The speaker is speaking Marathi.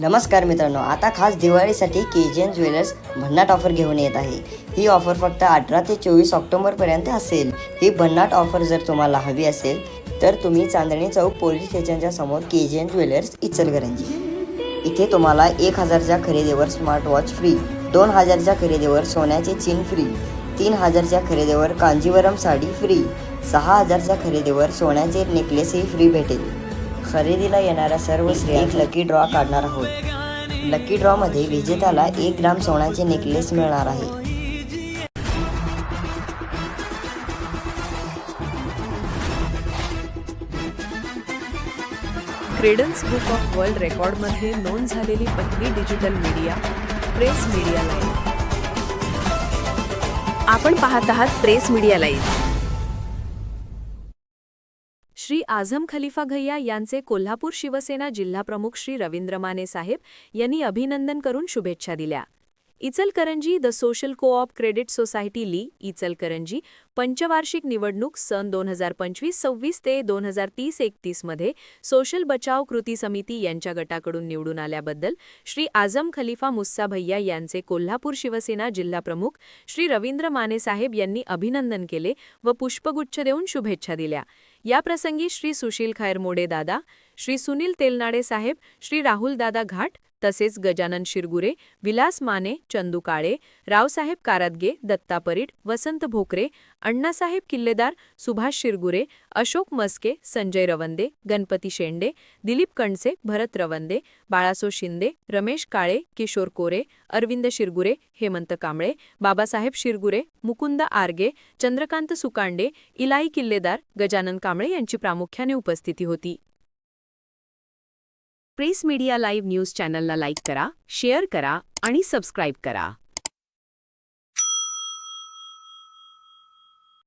नमस्कार मित्रांनो आता खास दिवाळीसाठी के जी एन ज्वेलर्स भन्नाट ऑफर घेऊन येत आहे. ही ऑफर फक्त अठरा ते चोवीस ऑक्टोबरपर्यंत असेल. ही भन्नाट ऑफर जर तुम्हाला हवी असेल तर तुम्ही चांदणी चौक पोलीस स्टेशनच्या समोर K G N jewellers Ichalkaranji. इथे तुम्हाला एक हजारच्या खरेदीवर स्मार्ट वॉच फ्री दोन हजारच्या खरेदीवर सोन्याचे चीन फ्री तीन हजारच्या खरेदीवर कांजीवरम साडी फ्री सहा हजारच्या खरेदीवर सोन्याचे नेकलेसही फ्री भेटेल. खरेदीला येणाऱ्या सर्व स्त्रिया एक लकी ड्रॉ काढणार आहोत. लकी ड्रॉमध्ये विजेत्याला एक ग्राम सोन्याचे नेकलेस मिळणार आहे. क्रेडन्स बुक ऑफ वर्ल्ड रेकॉर्डमध्ये नोंद झालेली पहिली digital media press media live आपण पाहत आहात press media live Shri Azam Khalifa Ghaiya यांचे कोल्हापूर शिवसेना जिल्हाप्रमुख श्री रवींद्र माने साहेब यांनी अभिनंदन करून शुभेच्छा दिल्या. Ichalkaranji the social coop credit society ली इचलकरंजी पंचवार्षिक निवडणूक सन दोन हजार पंचवीस सव्वीस ते दोन हजार तीस एकतीसमध्ये सोशल बचाव कृती समिती यांच्या गटाकडून निवडून आल्याबद्दल श्री आझम खलिफा मुस्सा भैया यांचे कोल्हापूर शिवसेना जिल्हाप्रमुख श्री रवींद्र माने साहेब यांनी अभिनंदन केले व पुष्पगुच्छ देऊन शुभेच्छा दिल्या. याप्रसंगी श्री सुशील खैरमोडे दादा श्री सुनील तेलनाडे साहेब श्री राहुल दादा घाट तसेच गजानन शिरगुरे विलास माने चंदू काळे रावसाहेब कारादगे दत्ता परीट वसंत भोकरे अण्णासाहेब किल्लेदार सुभाष शिरगुरे अशोक मस्के संजय रवंदे गणपती शेंडे दिलीप कणसे भरत रवंदे बाळासो शिंदे रमेश काळे किशोर कोरे अरविंद शिरगुरे हेमंत कांबळे बाबासाहेब शिरगुरे मुकुंद आर्गे चंद्रकांत सुकांडे इलाई किल्लेदार गजानन कांबळे यांची प्रामुख्याने उपस्थिती होती. प्रेस मीडिया लाईव्ह न्यूज चॅनलला लाईक करा शेअर करा आणि सबस्क्राईब करा.